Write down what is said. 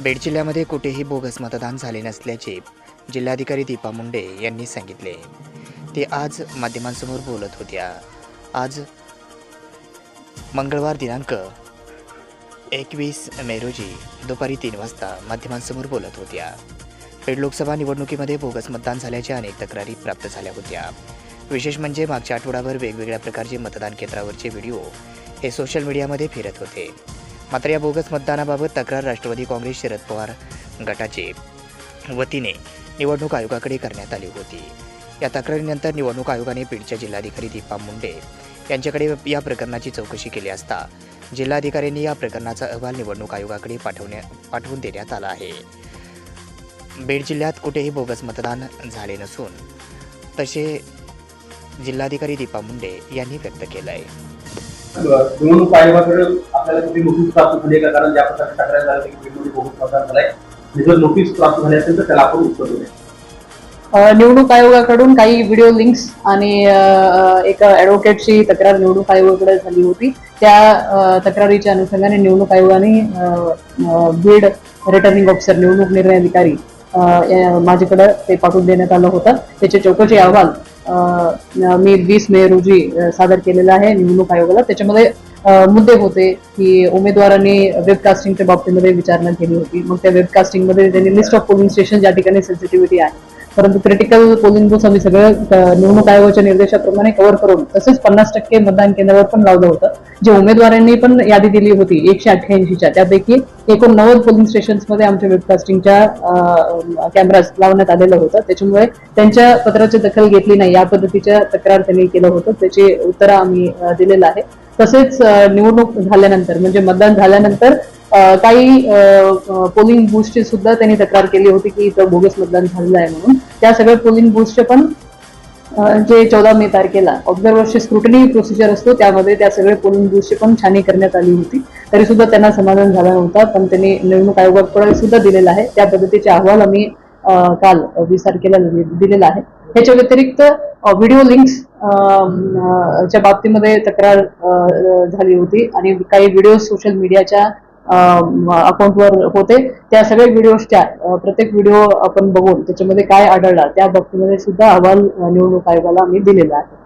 बीड जिल्ह्यामध्ये कुठेही बोगस मतदान झाले नसल्याचे जिल्हाधिकारी दीपा मुंडे यांनी सांगितले. ते आज माध्यमांसमोर बोलत होत्या. आज मंगळवार दिनांक एकवीस मे रोजी दुपारी तीन वाजता माध्यमांसमोर बोलत होत्या. बीड लोकसभा निवडणुकीमध्ये बोगस मतदान झाल्याच्या अनेक तक्रारी प्राप्त झाल्या होत्या. विशेष म्हणजे मागच्या आठवडाभर वेगवेगळ्या प्रकारचे मतदान केंद्रावरचे व्हिडिओ हे सोशल मीडियामध्ये फिरत होते. मात्र या बोगस मतदानाबाबत तक्रार राष्ट्रवादी काँग्रेस शरद पवार गटाचे वतीने निवडणूक आयोगाकडे करण्यात आली होती. या तक्रारीनंतर निवडणूक आयोगाने बीडच्या जिल्हाधिकारी दीपा मुंडे यांच्याकडे या प्रकरणाची चौकशी केली असता जिल्हाधिकाऱ्यांनी या प्रकरणाचा अहवाल निवडणूक आयोगाकडे पाठवण्या पाठवून देण्यात आला आहे. बीड जिल्ह्यात कुठेही बोगस मतदान झाले नसून तसे जिल्हाधिकारी दीपा मुंडे यांनी व्यक्त केलं आहे निवडणूक आयोगाकडे आपल्याला कुठे नोटीस प्राप्त झाली का? कारण ज्या प्रकारे तक्रार झाल्या की बीडमध्ये म्हणजे बहुत मतदान झालाय. जर नोटीस प्राप्त झाली असेल तर त्याला आपण उत्तर देऊया निवडणूक आयोगाकडून काही व्हिडिओ लिंक्स आणि अ, एका ॲडव्होकेटची तक्रार निवडणूक आयोगाकडे झाली होती. त्या तक्रारीच्या अनुषंगाने निवडणूक आयोगाने बीड रिटर्निंग ऑफिसर निवडणूक निर्णय अधिकारी माझ्याकडे ते पाठवून देण्यात आलं होतं. त्याचे चौकशी अहवाल मी वीस मे रोजी सादर केलेला आहे निवडणूक आयोगाला. त्याच्यामध्ये मुद्दे होते की उमेदवारांनी वेबकास्टिंगच्या बाबतीमध्ये विचारणा केली होती. मग त्या वेबकास्टिंगमध्ये त्यांनी लिस्ट ऑफ पोलिंग स्टेशन ज्या ठिकाणी सेन्सिटिव्हिटी आहे परंतु क्रिटिकल पोलिंग बूथ आम्ही सगळं निवडणूक आयोगाच्या निर्देशाप्रमाणे कव्हर करून तसेच पन्नास टक्के मतदान केंद्रावर पण लावलं होतं. जे उमेदवारांनी पण यादी दिली होती एकशे अठ्ठ्याऐंशीच्या. त्यापैकी एकोणनव्वद पोलिंग स्टेशन्समध्ये आमच्या वेबकास्टिंगच्या कॅमेराज लावण्यात आलेलं होतं. त्याच्यामुळे त्यांच्या पत्राची दखल घेतली नाही. या पद्धतीच्या तक्रार त्यांनी केलं होतं. त्याची उत्तरं आम्ही दिलेलं आहे. तसेच निवडणूक झाल्यानंतर म्हणजे मतदान झाल्यानंतर काही पोलिंग बूथची सुद्धा त्यांनी तक्रार केली होती की इथं बोगस मतदान झालेलं आहे म्हणून. त्या सगळ्या पोलिंग बूथचे पण जे चौदा मे तारखेला ऑब्झर्व्हरची स्क्रुटनी प्रोसिजर असतो त्यामध्ये त्या सगळे पोलिंग बूथची पण छाननी करण्यात आली होती. तरी सुद्धा त्यांना समाधान झाला नव्हता पण त्यांनी निवडणूक आयोगाकडे सुद्धा दिलेला आहे त्या पद्धतीचे अहवाल आम्ही काल वीस तारखेला दि- दिलेला आहे ह्याच्या व्यतिरिक्त व्हिडिओ लिंक्स च्या बाबतीमध्ये तक्रार झाली होती. आणि काही व्हिडिओ सोशल मीडियाच्या अकाउंटवर होते. त्या सगळ्या व्हिडिओजच्या प्रत्येक व्हिडिओ आपण बघून त्याच्यामध्ये काय आढळला त्या बाबतीमध्ये सुद्धा अहवाल निवडणूक आयोगाला आम्ही दिलेला आहे.